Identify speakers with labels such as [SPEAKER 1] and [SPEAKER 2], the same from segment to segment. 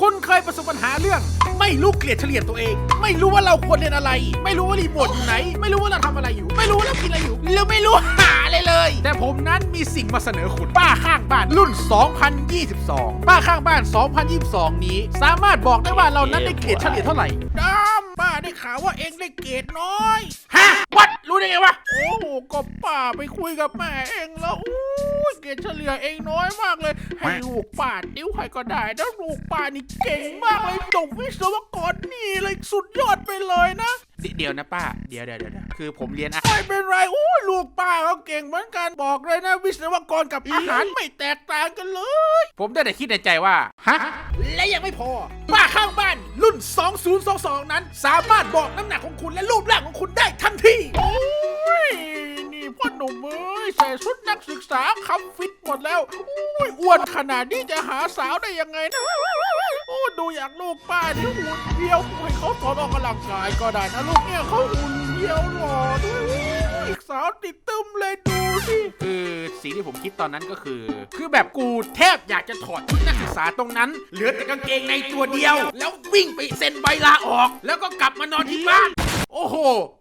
[SPEAKER 1] คุณเคยประสบปัญหาเรื่อง ไม่รู้เกลียดเฉลี่ยตัวเอง ไม่รู้ว่าเราควรเรียนอะไร ไม่รู้ว่ารีโมทอยู่ไหน ไม่รู้ว่าเราทำอะไรอยู่ ไม่รู้ว่าเรากินอะไรอยู่หรือไม่รู้หาอะไรเลย แต่ผมนั้นมีสิ่งมาเสนอคุณป้าข้างบ้านรุ่น 2022 ป้าข้างบ้าน 2022 นี้ สามารถบอกได้ว่าเรานั้นได้เกรดเฉลี่ยเท่าไหร่ดำป้าได้ข่าวว่าเองได้เกรดน้อยฮะวัดรู้ได้ไงวะ โอ้โหก็ป้าไปคุยกับแม่เองแล้วอู้ยเกรดเฉลี่ยเองน้อยมากเลย ให้ลูกป้าติ้วให้ก็ได้แล้วลูกป้านี่เก่งมากเลยจบวิศวกรนี่เลยสุดยอดไปเลยนะ เดี๋ยวนะป้าเดี๋ยวเดี๋ยวเดี๋ยวคือผมเรียนอะไม่เป็นไรอู้ยลูกป้าเขาเก่งเหมือนกันบอกเลยนะ วิศวกรกับอาหารไม่แตกต่างกันเลย ผมได้แต่คิดในใจว่า ฮะ และยังไม่พอ ป้าข้างบ้านรุ่น 2022 นั้น สามารถบอกน้ำหนักของคุณและรูปร่างของคุณได้ทันที ใส่ชุดนักศึกษาคำฟิตหมดแล้วอุ้ยอ้วนขนาดนี้จะหาสาวได้ยังไงนะโอ้ดูอย่างลูกป้าที่หุ่นเดียวให้เขาสอนออกกำลังกายก็ได้นะลูกเนี่ยเขาหุ่นเดียวหล่อด้วยอีกสาวติดตึมเลยดูสิคือสิ่งที่ผมคิดตอนนั้นก็คือ คือแบบกูแทบอยากจะถอดชุดนักศึกษาตรงนั้น เหลือแต่กางเกงในตัวเดียว แล้ววิ่งไปเซ็นใบลาออก แล้วก็กลับมานอนที่บ้าน โอ้โห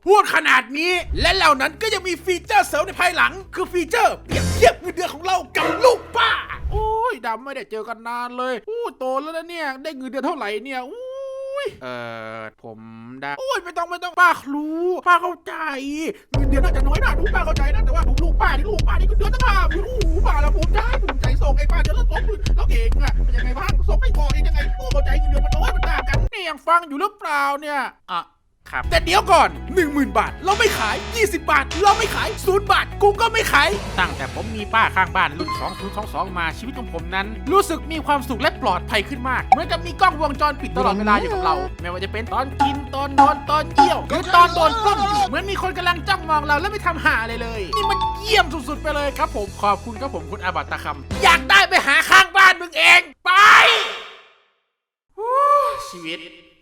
[SPEAKER 1] พูดขนาดนี้ และเหล่านั้นก็ยังมีฟีเจอร์เสริมในภายหลัง คือฟีเจอร์เปรียบเทียบเงินเดือนของเรากับลูกป้า โอ้ยดำไม่ได้เจอกันนานเลยอู้โตแล้วนะเนี่ย ได้เงินเดือนเท่าไหร่เนี่ยอู้ยเออผมได้ โอ้ยไม่ต้องไม่ต้องป้ารู้ป้าเข้าใจเงินเดือนน่าจะน้อยนะรู้ป้าเข้าใจนะแต่ว่าผมลูกป้านี่ลูกป้านี่เงินเดือนตั้งห้าหมื่นโอ้ป้าแล้วผมได้ผมใจส่งไอ้ป้าเดือนละสองหมื่นแล้วเองอะเป็นยังไงบ้างส่งไม่พอเองยังไงโอ้เข้าใจเงินเดือนมันน้อยมันต่างกันนี่ยังฟังอยู่หรือเปล่าเนี่ยอะ ครับ แต่เดี๋ยวก่อน 10,000 บาท เราไม่ขาย 20 บาท เราไม่ขาย0บาท กูก็ไม่ขาย ตั้งแต่ผมมีป้าข้างบ้านรุ่น 2022 มาชีวิตของผมนั้น รู้สึกมีความสุขและปลอดภัยขึ้นมาก เหมือนกับมีกล้องวงจรปิดตลอดเวลาอยู่กับเรา ไม่ว่าจะเป็นตอนกินตอนนอนตอนเยี่ยวหรือตอนโดนกล้องอยู่เหมือนมีคนกำลังจ้องมองเราแล้วไม่ทำหาอะไรเลย นี่มันเยี่ยมสุดๆไปเลยครับผมขอบคุณครับผมคุณอาบัตตะคำอยากได้ไปหาข้างบ้านมึงเองไปฮู้ชีวิตผมรู้นะป้า